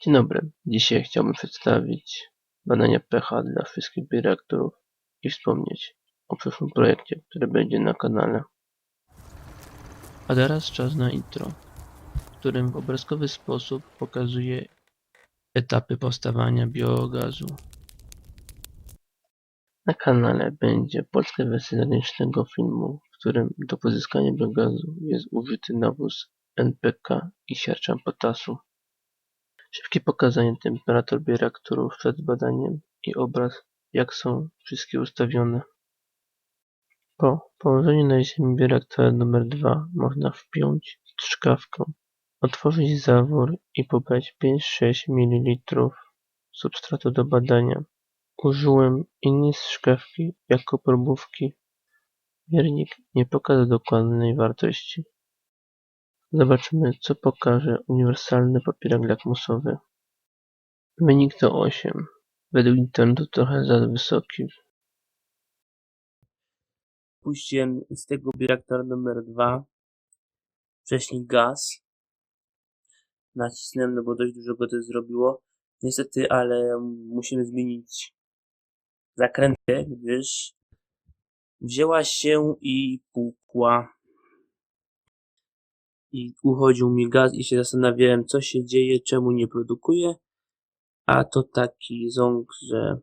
Dzień dobry. Dzisiaj chciałbym przedstawić badania pH dla wszystkich bioreaktorów i wspomnieć o przyszłym projekcie, który będzie na kanale. A teraz czas na intro, w którym w obrazkowy sposób pokazuję etapy powstawania biogazu. Na kanale będzie polska wersja zagranicznego filmu, w którym do pozyskania biogazu jest użyty nawóz NPK i siarczan potasu. Szybkie pokazanie temperatur bioreaktorów przed badaniem i obraz jak są wszystkie ustawione. Po położeniu na ziemi bioreaktora numer 2 można wpiąć strzykawkę, otworzyć zawór i pobrać 5-6 ml substratu do badania. Użyłem innej strzykawki jako próbówki. Miernik nie pokazał dokładnej wartości. Zobaczymy, co pokaże uniwersalny papierek lakmusowy. Wynik to 8. Według internetu trochę za wysoki. Puściłem z tego bioreaktora numer 2 wcześniej gaz. Nacisnąłem, no bo dość dużo go to zrobiło. Niestety, ale musimy zmienić zakrętę, gdyż wzięła się i pukła. I uchodził mi gaz i się zastanawiałem, co się dzieje, czemu nie produkuje. A to taki ząg, że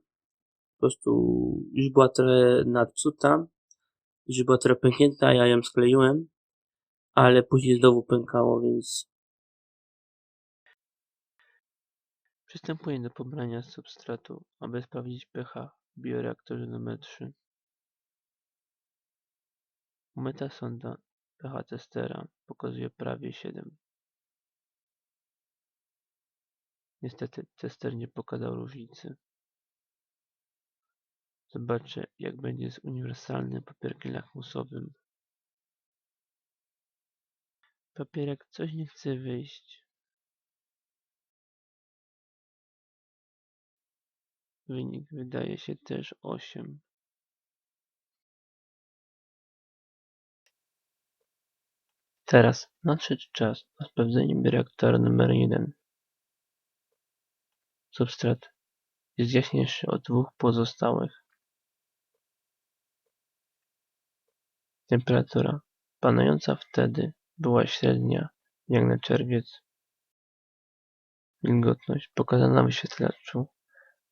po prostu już była trochę nadpsuta, już była trochę pęknięta, ja ją skleiłem, ale później znowu pękało, więc Przystępuję do pobrania substratu, aby sprawdzić pH w bioreaktorze numer 3. Umyta sonda pH testera pokazuje prawie 7. Niestety tester nie pokazał różnicy. Zobaczę jak będzie z uniwersalnym papierkiem lakmusowym. Papierek coś nie chce wyjść. Wynik wydaje się też 8. Teraz nadszedł czas na sprawdzenie bioreaktora numer 1. Substrat jest jaśniejszy od dwóch pozostałych. Temperatura panująca wtedy była średnia jak na czerwiec. Wilgotność pokazana na wyświetlaczu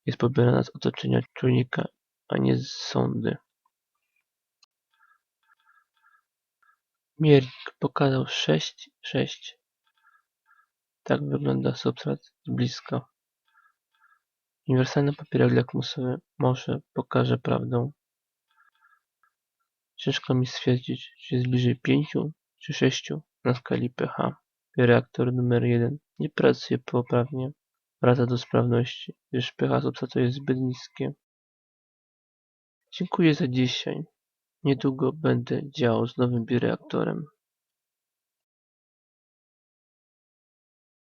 jest pobierana z otoczenia czujnika, a nie z sondy. Miernik pokazał 6,6. Tak wygląda substrat z bliska. Uniwersalny papierek lakmusowy może pokaże prawdę. Ciężko mi stwierdzić, czy jest bliżej 5 czy 6 na skali pH. Reaktor numer 1 nie pracuje poprawnie. Wraca do sprawności, gdyż pH substratu jest zbyt niskie. Dziękuję za dzisiaj. Niedługo będę działał z nowym bioreaktorem.